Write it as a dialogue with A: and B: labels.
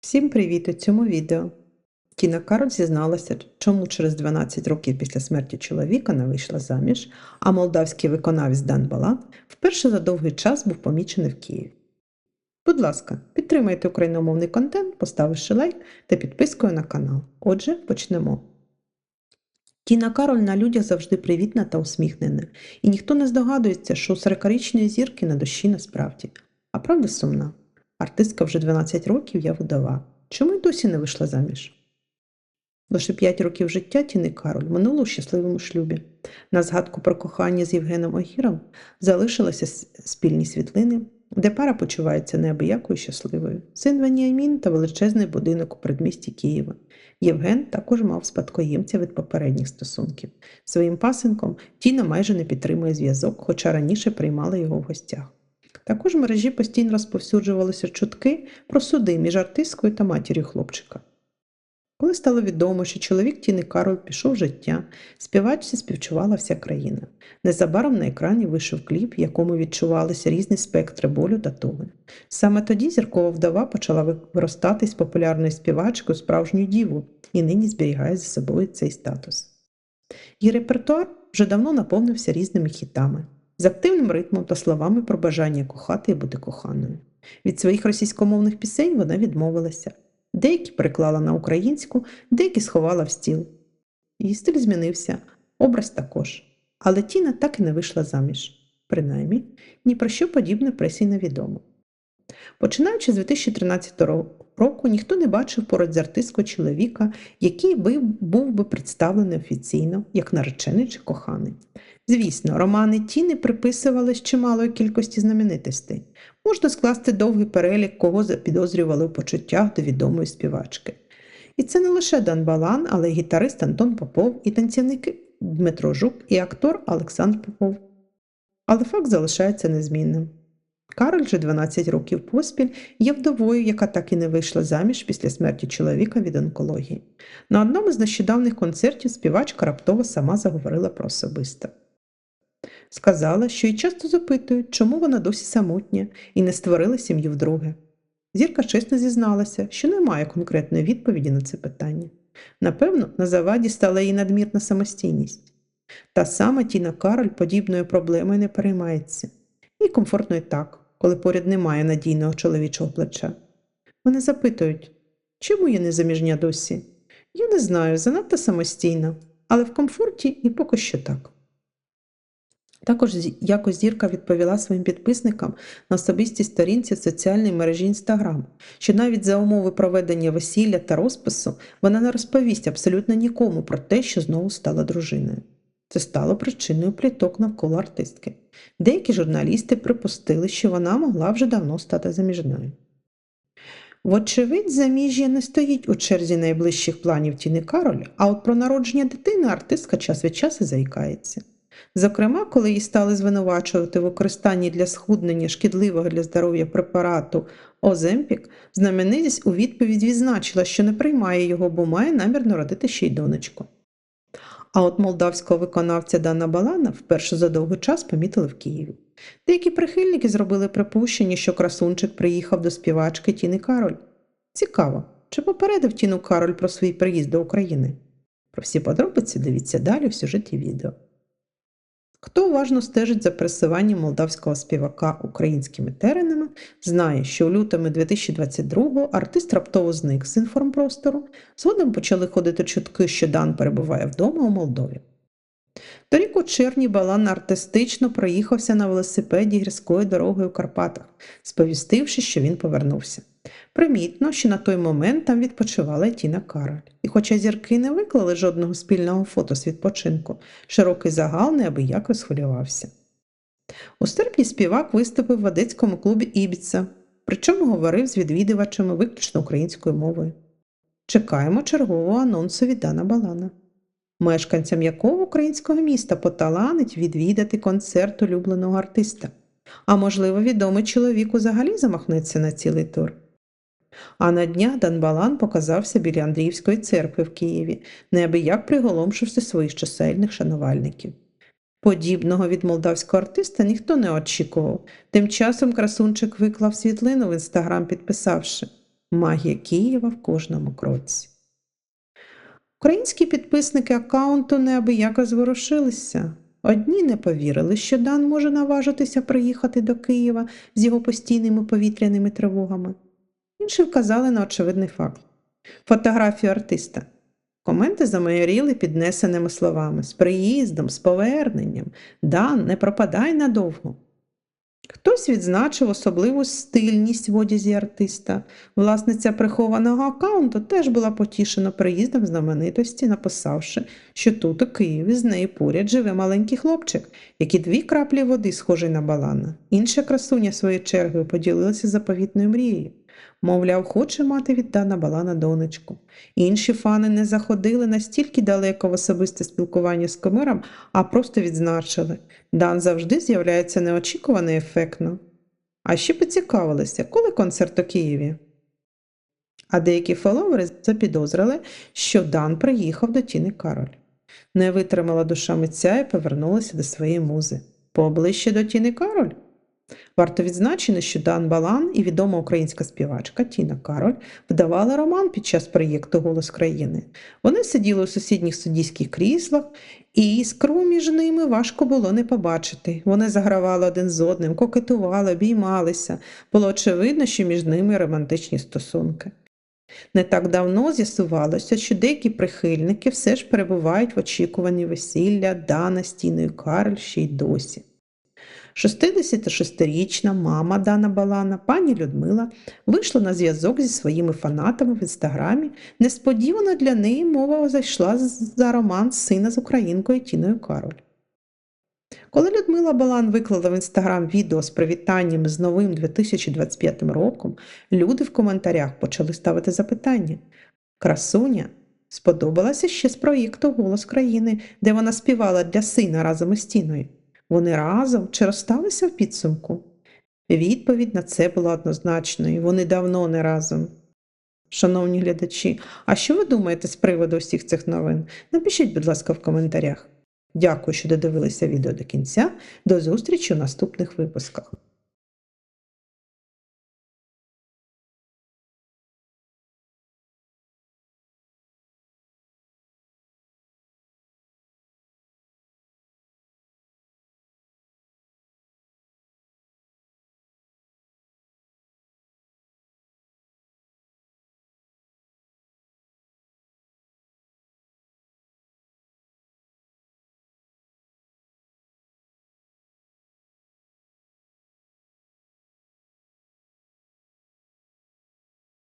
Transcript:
A: Всім привіт у цьому відео. Тіна Кароль зізналася, чому через 12 років після смерті чоловіка не вийшла заміж, а молдавський виконавець Дан Балан вперше за довгий час був помічений в Києві. Будь ласка, підтримайте україномовний контент, поставивши лайк та підпискою на канал. Отже, почнемо. Тіна Кароль на людях завжди привітна та усміхнена, і ніхто не здогадується, що у 40-річної зірки на душі насправді, а правда сумна. Артистка вже 12 років я вдова. Чому й досі не вийшла заміж? Лише 5 років життя Тіни Кароль минуло у щасливому шлюбі. На згадку про кохання з Євгеном Огіром залишилися спільні світлини, де пара почувається неабиякою щасливою. Син Веніамін та величезний будинок у передмісті Києва. Євген також мав спадкоємця від попередніх стосунків. Своїм пасенком Тіна майже не підтримує зв'язок, хоча раніше приймала його в гостях. Також в мережі постійно розповсюджувалися чутки про суди між артисткою та матір'ю хлопчика. Коли стало відомо, що чоловік Тіни Кароль пішов в життя, співачці співчувала вся країна. Незабаром на екрані вийшов кліп, в якому відчувалися різні спектри болю та туги. Саме тоді зіркова вдова почала ви- виростати з популярної співачки у справжню діву і нині зберігає за собою цей статус. Її репертуар вже давно наповнився різними хітами з активним ритмом та словами про бажання кохати і бути коханою. Від своїх російськомовних пісень вона відмовилася. Деякі переклала на українську, деякі сховала в стіл. Її стиль змінився, образ також. Але Тіна так і не вийшла заміж. Принаймні, ні про що подібне пресі невідомо. Починаючи з 2013 року, ніхто не бачив поряд з артисткою чоловіка, який би був би представлений офіційно як наречений чи коханий. Звісно, романи Тіни приписувались чималої кількості знаменитостей. Можна скласти довгий перелік, кого запідозрювали у почуттях до відомої співачки. І це не лише Дан Балан, але й гітарист Антон Попов, і танцівник Дмитро Жук, і актор Олександр Попов. Але факт залишається незмінним. Кароль вже 12 років поспіль є вдовою, яка так і не вийшла заміж після смерті чоловіка від онкології. На одному з нещодавних концертів співачка раптово сама заговорила про особисте. Сказала, що їй часто запитують, чому вона досі самотня і не створила сім'ю вдруге. Зірка чесно зізналася, що не має конкретної відповіді на це питання. Напевно, на заваді стала її надмірна самостійність. Та сама Тіна Кароль подібною проблемою не переймається. Їй комфортно і так, коли поряд немає надійного чоловічого плеча. Вони запитують, чому я не заміжня досі? Я не знаю, занадто самостійна, але в комфорті і поки що так. Також якось зірка відповіла своїм підписникам на особистій сторінці в соціальній мережі Instagram, що навіть за умови проведення весілля та розпису вона не розповість абсолютно нікому про те, що знову стала дружиною. Це стало причиною пліток навколо артистки. Деякі журналісти припустили, що вона могла вже давно стати заміжною. Вочевидь, заміжжя не стоїть у черзі найближчих планів Тіни Кароль, а от про народження дитини артистка час від часу заїкається. Зокрема, коли її стали звинувачувати в використанні для схуднення шкідливого для здоров'я препарату Оземпік, знаменитість у відповідь відзначила, що не приймає його, бо має намір народити ще й донечку. А от молдавського виконавця Дана Балана вперше за довгий час помітили в Києві. Деякі прихильники зробили припущення, що красунчик приїхав до співачки Тіни Кароль. Цікаво, чи попередив Тіну Кароль про свій приїзд до України? Про всі подробиці дивіться далі в сюжеті відео. Хто уважно стежить за пересуванням молдавського співака українськими теренами, знає, що у лютому 2022-го артист раптово зник з інформпростору, згодом почали ходити чутки, що Дан перебуває вдома у Молдові. Торік у червні Балан артистично проїхався на велосипеді гірською дорогою у Карпатах, сповістивши, що він повернувся. Примітно, що на той момент там відпочивала Тіна Кароль. І хоча зірки не виклали жодного спільного фото з відпочинку, широкий загал неабияк розхвилювався. У серпні співак виступив в одеському клубі Ібіца, причому говорив з відвідувачами виключно українською мовою. Чекаємо чергового анонсу від Дана Балана, мешканцям якого українського міста поталанить відвідати концерт улюбленого артиста. А можливо, відомий чоловік взагалі замахнеться на цілий тур. А на днях Дан Балан показався біля Андріївської церкви в Києві, неабияк приголомшивши своїх чисельних шанувальників. Подібного від молдавського артиста ніхто не очікував. Тим часом красунчик виклав світлину в інстаграм, підписавши Магія Києва в кожному кроці. Українські підписники аккаунту неабияко зворушилися. Одні не повірили, що Дан може наважитися приїхати до Києва з його постійними повітряними тривогами. Інші вказали на очевидний факт фотографію артиста. Коменти замайоріли піднесеними словами з приїздом, з поверненням. Дан, не пропадай надовго. Хтось відзначив особливу стильність в одязі артиста. Власниця прихованого аккаунту теж була потішена приїздом знаменитості, написавши, що тут у Києві з нею поряд живе маленький хлопчик, який дві краплі води схожий на балана. Інша красуня своєю чергою поділилася заповітною мрією. Мовляв, хоче мати від Дана Балана донечку. Інші фани не заходили настільки далеко в особисте спілкування з кумиром, а просто відзначили. Дан завжди з'являється неочікувано ефектно. А ще поцікавилися, коли концерт у Києві. А деякі фоловери запідозрили, що Дан приїхав до Тіни Кароль. Не витримала душа митця і повернулася до своєї музи. Поближче до Тіни Кароль. Варто відзначити, що Дан Балан і відома українська співачка Тіна Кароль вдавали роман під час проєкту Голос країни. Вони сиділи у сусідніх суддійських кріслах, і іскру між ними важко було не побачити. Вони загравали один з одним, кокетували, обіймалися. Було очевидно, що між ними романтичні стосунки. Не так давно з'ясувалося, що деякі прихильники все ж перебувають в очікуванні весілля Дана з Тіною Кароль ще й досі. 66-річна мама Дана Балана, пані Людмила, вийшла на зв'язок зі своїми фанатами в інстаграмі. Несподівано для неї мова зайшла за роман сина з українкою Тіною Кароль. Коли Людмила Балан виклала в інстаграм відео з привітанням з новим 2025 роком, люди в коментарях почали ставити запитання. Красуня сподобалася ще з проєкту Голос країни, де вона співала для сина разом із Тіною. Вони разом чи розсталися в підсумку? Відповідь на це була однозначною. Вони давно не разом. Шановні глядачі, а що ви думаєте з приводу всіх цих новин? Напишіть, будь ласка, в коментарях. Дякую, що додивилися відео до кінця. До зустрічі у наступних випусках.